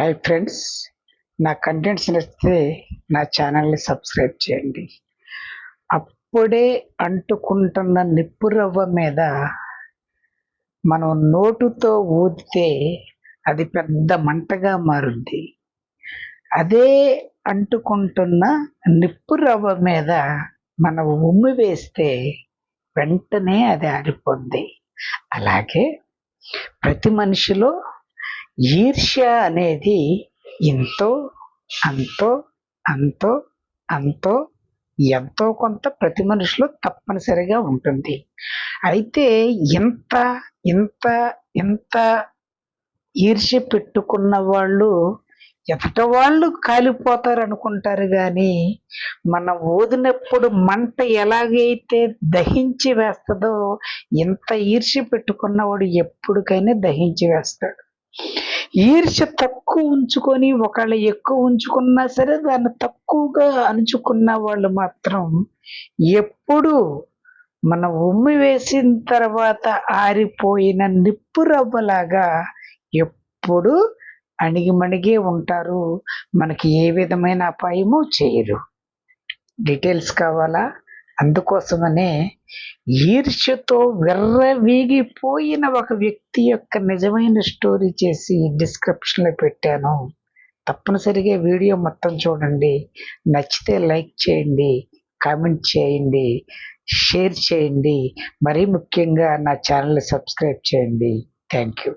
Hi friends నా contents నచ్చితే నా ఛానల్ని సబ్స్క్రైబ్ చేయండి. అప్పుడే అంటుకుంటున్న నిప్పు రవ్వ మీద మనం నోటుతో ఊదితే అది పెద్ద మంటగా మారుద్ది. అదే అంటుకుంటున్న నిప్పు రవ్వ మీద మనం ఉమ్మి వేస్తే వెంటనే అది ఆరిపోద్ది. అలాగే ప్రతి మనిషిలో ఈర్ష్య అనేది ఎంతో అంతో అంతో అంతో ఎంతో కొంత ప్రతి మనిషిలో తప్పనిసరిగా ఉంటుంది. అయితే ఎంత ఇంత ఇంత ఈర్ష్య పెట్టుకున్న వాళ్ళు ఎదట వాళ్ళు కాలిపోతారు అనుకుంటారు కానీ మనం ఓదినప్పుడు మంట ఎలాగైతే దహించి వేస్తుందో ఇంత ఈర్ష్య పెట్టుకున్నవాడు ఎప్పటికైనా దహించి వేస్తాడు. ఈర్ష్య తక్కువ ఉంచుకొని ఒకళ్ళు ఎక్కువ ఉంచుకున్నా సరే దాన్ని తక్కువగా అణుచుకున్న వాళ్ళు మాత్రం ఎప్పుడు మన ఉమ్మి వేసిన తర్వాత ఆరిపోయిన నిప్పు రవ్వలాగా ఎప్పుడు అణిగిమణిగే ఉంటారు. మనకి ఏ విధమైన అపాయము చేయరు. డీటెయిల్స్ కావాలా? అందుకోసమనే ఈర్ష్యతో విర్రవీగిపోయిన ఒక వ్యక్తి యొక్క నిజమైన స్టోరీ చేసి డిస్క్రిప్షన్లో పెట్టాను. తప్పనిసరిగా వీడియో మొత్తం చూడండి. నచ్చితే లైక్ చేయండి కామెంట్ చేయండి షేర్ చేయండి. మరీ ముఖ్యంగా నా ఛానల్ సబ్స్క్రైబ్ చేయండి. Thank you.